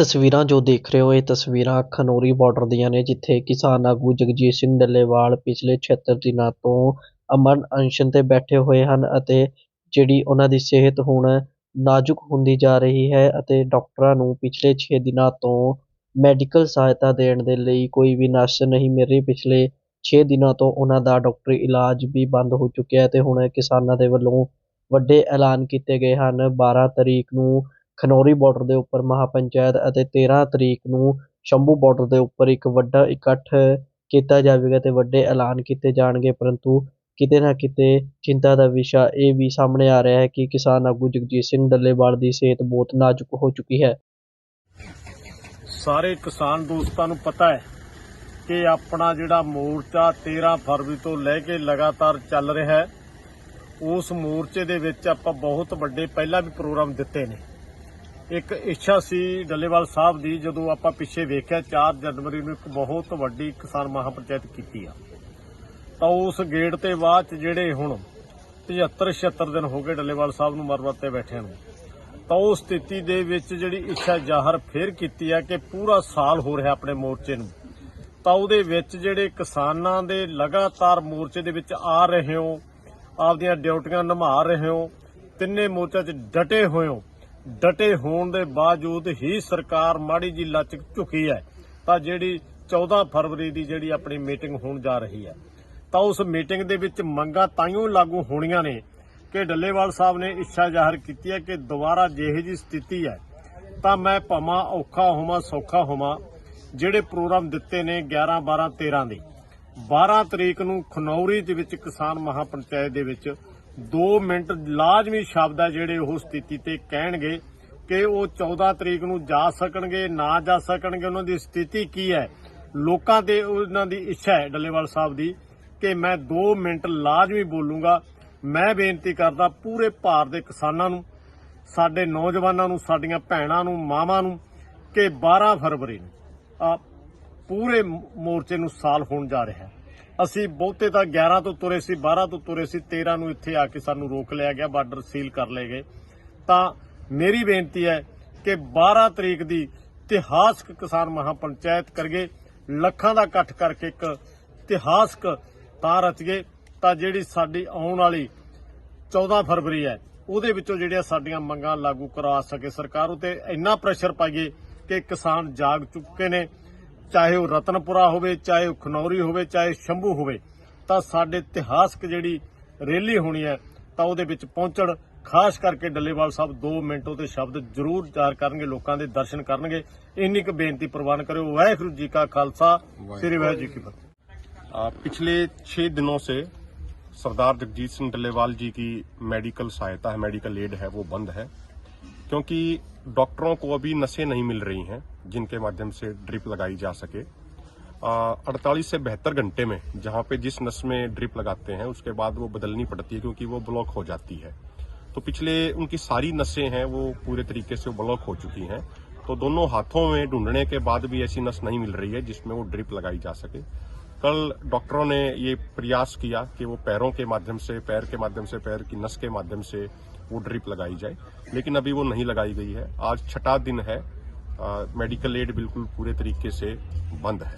ਤਸਵੀਰਾਂ ਜੋ ਦੇਖ ਰਹੇ ਹੋ, ਇਹ ਤਸਵੀਰਾਂ ਖਨੌਰੀ ਬਾਰਡਰ ਦੀਆਂ ਨੇ, ਜਿੱਥੇ ਕਿਸਾਨ ਆਗੂ ਜਗਜੀਤ ਸਿੰਘ ਡੱਲੇਵਾਲ ਪਿਛਲੇ 76 ਦਿਨਾਂ ਤੋਂ ਅਮਨ ਅਨਸ਼ਨ ਤੇ ਬੈਠੇ ਹੋਏ ਹਨ ਅਤੇ ਜਿਹੜੀ ਉਹਨਾਂ ਦੀ ਸਿਹਤ ਹੁਣ ਨਾਜ਼ੁਕ ਹੁੰਦੀ ਜਾ ਰਹੀ ਹੈ ਅਤੇ ਡਾਕਟਰਾਂ ਨੂੰ ਪਿਛਲੇ ਛੇ ਦਿਨਾਂ ਤੋਂ ਮੈਡੀਕਲ ਸਹਾਇਤਾ ਦੇਣ ਦੇ ਲਈ ਕੋਈ ਵੀ ਨਰਸ ਨਹੀਂ ਮਿਲ ਰਹੀ। ਪਿਛਲੇ ਛੇ ਦਿਨਾਂ ਤੋਂ ਉਹਨਾਂ ਦਾ ਡਾਕਟਰੀ ਇਲਾਜ ਵੀ ਬੰਦ ਹੋ ਚੁੱਕਿਆ ਹੈ ਤੇ ਹੁਣ ਕਿਸਾਨਾਂ ਦੇ ਵੱਲੋਂ ਵੱਡੇ ਐਲਾਨ ਕੀਤੇ ਗਏ ਹਨ। 12 ਤਰੀਕ ਨੂੰ ਖਨੌਰੀ ਬਾਰਡਰ ਦੇ ਉੱਪਰ ਮਹਾਪੰਚਾਇਤ ਅਤੇ 13 ਤਰੀਕ ਨੂੰ ਸ਼ੰਭੂ ਬਾਰਡਰ ਦੇ ਉੱਪਰ ਇੱਕ ਵੱਡਾ ਇਕੱਠ ਕੀਤਾ ਜਾਵੇਗਾ ਅਤੇ ਵੱਡੇ ਐਲਾਨ ਕੀਤੇ ਜਾਣਗੇ, ਪਰੰਤੂ ਕਿਤੇ ਨਾ ਕਿਤੇ ਚਿੰਤਾ ਦਾ ਵਿਸ਼ਾ ਇਹ ਵੀ ਸਾਹਮਣੇ ਆ ਰਿਹਾ ਹੈ ਕਿ ਕਿਸਾਨ ਆਗੂ ਜਗਜੀਤ ਸਿੰਘ ਡੱਲੇਵਾਲ ਦੀ ਸਿਹਤ ਬਹੁਤ ਨਾਜ਼ੁਕ ਹੋ ਚੁੱਕੀ ਹੈ। ਸਾਰੇ ਕਿਸਾਨ ਦੋਸਤਾਂ ਨੂੰ ਪਤਾ ਹੈ ਕਿ ਆਪਣਾ ਜਿਹੜਾ ਮੋਰਚਾ 13 ਫਰਵਰੀ ਤੋਂ ਲੈ ਕੇ ਲਗਾਤਾਰ ਚੱਲ ਰਿਹਾ ਹੈ, ਉਸ ਮੋਰਚੇ ਦੇ ਵਿੱਚ ਆਪਾਂ ਬਹੁਤ ਵੱਡੇ ਪਹਿਲਾਂ ਵੀ ਪ੍ਰੋਗਰਾਮ ਦਿੱਤੇ ਨੇ। ਇੱਕ ਇੱਛਾ ਸੀ ਡੱਲੇਵਾਲ ਸਾਹਿਬ ਦੀ, ਜਦੋਂ ਆਪਾਂ ਪਿੱਛੇ ਵੇਖਿਆ 4 ਜਨਵਰੀ ਨੂੰ ਇੱਕ ਬਹੁਤ ਵੱਡੀ ਕਿਸਾਨ ਮਹਾਪੰਚਾਇਤ ਕੀਤੀ ਆ। ਤਾਂ ਉਸ ਗੇਟ ਤੇ ਬਾਅਦ 'ਚ ਜਿਹੜੇ ਹੁਣ 75 76 ਦਿਨ ਹੋ ਗਏ ਡੱਲੇਵਾਲ ਸਾਹਿਬ ਨੂੰ ਮਰਵਤ ਤੇ ਬੈਠਿਆਂ ਨੂੰ, ਤਾਂ ਉਹ ਸਥਿਤੀ ਦੇ ਵਿੱਚ ਜਿਹੜੀ ਇੱਛਾ ਜ਼ਾਹਰ ਫੇਰ ਕੀਤੀ ਆ ਕਿ ਪੂਰਾ ਸਾਲ ਹੋ ਰਿਹਾ ਆਪਣੇ ਮੋਰਚੇ ਨੂੰ। ਤਾਂ ਉਹਦੇ ਵਿੱਚ ਜਿਹੜੇ ਕਿਸਾਨਾਂ ਦੇ ਲਗਾਤਾਰ ਮੋਰਚੇ ਦੇ ਵਿੱਚ ਆ ਰਹੇ ਹੋ, ਆਪਦੀਆਂ ਡਿਊਟੀਆਂ ਨਿਭਾ ਰਹੇ ਹੋ, ਤਿੰਨੇ ਮੋਰਚਾ 'ਚ ਡਟੇ ਹੋਏ ਹੋ ਡਟੇ ਹੋਣ ਦੇ ਬਾਵਜੂਦ ਹੀ ਸਰਕਾਰ ਮਾੜੀ ਜੀ ਲਚਕ ਝੁਕੀ ਹੈ। ਤਾਂ ਜਿਹੜੀ 14 ਫਰਵਰੀ ਦੀ ਜਿਹੜੀ ਆਪਣੀ ਮੀਟਿੰਗ ਹੋਣ ਜਾ ਰਹੀ ਹੈ, ਤਾਂ ਉਸ ਮੀਟਿੰਗ ਦੇ ਵਿੱਚ ਮੰਗਾਂ ਤਾਈਓ ਲਾਗੂ ਹੋਣੀਆਂ ਨੇ ਕਿ ਡੱਲੇਵਾਲ ਸਾਹਿਬ ਨੇ ਇੱਛਾ ਜ਼ਾਹਰ ਕੀਤੀ ਹੈ ਕਿ ਦੁਬਾਰਾ ਜਿਹੇ ਜੀ ਸਥਿਤੀ ਹੈ, ਤਾਂ ਮੈਂ ਭਾਵਾਂ ਔਖਾ ਹੋਵਾਂ, ਸੌਖਾ ਹੋਵਾਂ, ਜਿਹੜੇ ਪ੍ਰੋਗਰਾਮ ਦਿੱਤੇ ਨੇ 11 12 13 ਦੇ। 12 ਤਰੀਕ ਨੂੰ ਖਨੌਰੀ ਦੇ ਵਿੱਚ ਕਿਸਾਨ ਮਹਾਪੰਚਾਇਤ ਦੇ ਵਿੱਚ 2 ਮਿੰਟ ਲਾਜ਼ਮੀ ਸ਼ਬਦ ਹੈ ਜਿਹੜੇ ਉਹ ਸਥਿਤੀ ਤੇ ਕਹਿਣਗੇ ਕਿ ਉਹ 14 ਤਰੀਕ ਨੂੰ ਜਾ ਸਕਣਗੇ, ਨਾ ਜਾ ਸਕਣਗੇ। ਉਹਨਾਂ ਦੀ ਸਥਿਤੀ ਕੀ ਹੈ? ਲੋਕਾਂ ਤੇ ਉਹਨਾਂ ਦੀ ਇੱਛਾ ਹੈ ਡੱਲੇਵਾਲ ਸਾਹਿਬ ਦੀ ਕਿ ਮੈਂ 2 ਮਿੰਟ ਲਾਜ਼ਮੀ ਬੋਲੂੰਗਾ। ਮੈਂ ਬੇਨਤੀ ਕਰਦਾ ਪੂਰੇ ਭਾਰਤ ਦੇ ਕਿਸਾਨਾਂ ਨੂੰ, ਸਾਡੇ ਨੌਜਵਾਨਾਂ ਨੂੰ, ਸਾਡੀਆਂ ਭੈਣਾਂ ਨੂੰ, ਮਾਵਾਂ ਨੂੰ ਕਿ 12 ਫਰਵਰੀ ਨੂੰ ਆ ਪੂਰੇ ਮੋਰਚੇ ਨੂੰ ਸਾਲ ਹੋਣ ਜਾ ਰਿਹਾ ਹੈ। ਅਸੀਂ ਬਹੁਤੇ ਤਾਂ 11 ਤੋਂ ਤੁਰੇ ਸੀ 12 ਤੋਂ ਤੁਰੇ ਸੀ 13 ਨੂੰ ਇੱਥੇ ਆ ਕੇ ਸਾਨੂੰ ਰੋਕ ਲਿਆ ਗਿਆ, ਬਾਰਡਰ ਸੀਲ ਕਰ ਲਏ ਗਏ। ਤਾਂ ਮੇਰੀ ਬੇਨਤੀ ਹੈ ਕਿ 12 ਤਰੀਕ ਦੀ ਇਤਿਹਾਸਕ ਕਿਸਾਨ ਮਹਾਪੰਚਾਇਤ ਕਰਗੇ ਲੱਖਾਂ ਦਾ ਇਕੱਠ ਕਰਕੇ ਇੱਕ ਇਤਿਹਾਸਕ ਤਾਂ ਰਚਗੇ ਤਾਂ ਜਿਹੜੀ ਸਾਡੀ ਆਉਣ ਵਾਲੀ 14 ਫਰਵਰੀ ਹੈ, ਉਹਦੇ ਵਿੱਚੋਂ ਜਿਹੜੀਆਂ ਸਾਡੀਆਂ ਮੰਗਾਂ ਲਾਗੂ ਕਰਵਾ ਸਕੇ ਸਰਕਾਰ ਉਤੇ ਇੰਨਾ ਪ੍ਰੈਸ਼ਰ ਪਾਈਏ ਕਿ ਕਿਸਾਨ ਜਾਗ ਚੁੱਕੇ ਨੇ। ਚਾਹੇ ਉਹ ਰਤਨਪੁਰਾ ਹੋਵੇ ਚਾਹੇ ਉਹ ਖਨੌਰੀ ਹੋਵੇ ਚਾਹੇ ਸ਼ੰਭੂ ਹੋਵੇ ਤਾਂ ਸਾਡੇ ਇਤਿਹਾਸਕ ਜਿਹੜੀ ਰੈਲੀ ਹੋਣੀ ਹੈ ਤਾਂ ਉਹਦੇ ਵਿੱਚ ਪਹੁੰਚਣ ਖਾਸ ਕਰਕੇ ਡੱਲੇਵਾਲ ਸਾਹਿਬ 2 ਮਿੰਟ ਉਹਦੇ ਸ਼ਬਦ ਜ਼ਰੂਰ ਜ਼ਾਹਰ ਕਰਨਗੇ ਲੋਕਾਂ ਦੇ ਦਰਸ਼ਨ ਕਰਨਗੇ ਇੰਨੀ ਕੁ ਬੇਨਤੀ ਪ੍ਰਵਾਨ ਕਰਿਓ ਵਾਹਿਗੁਰੂ ਜੀ ਕਾ ਖਾਲਸਾ ਸ੍ਰੀ ਵਾਹਿਗੁਰੂ ਜੀ ਕੀ ਫਤਿਹ आ, पिछले छह दिनों से सरदार जगजीत सिंह डल्लेवाल जी की मेडिकल सहायता है मेडिकल एड है वो बंद है क्योंकि डॉक्टरों को अभी नसें नहीं मिल रही हैं जिनके माध्यम से ड्रिप लगाई जा सके। अड़तालीस से बहत्तर घंटे में जहाँ पे जिस नस में ड्रिप लगाते हैं, उसके बाद वो बदलनी पड़ती है क्योंकि वो ब्लॉक हो जाती है। तो पिछले उनकी सारी नसें हैं, वो पूरे तरीके से ब्लॉक हो चुकी हैं। तो दोनों हाथों में ढूँढने के बाद भी ऐसी नस नहीं मिल रही है जिसमें वो ड्रिप लगाई जा सके। कल डॉक्टरों ने ये प्रयास किया कि वो पैरों के माध्यम से, पैर के माध्यम से, पैर की नस के माध्यम से वो ड्रिप लगाई जाए, लेकिन अभी वो नहीं लगाई गई है। आज छठा दिन है मेडिकल एड बिल्कुल पूरे तरीके से बंद है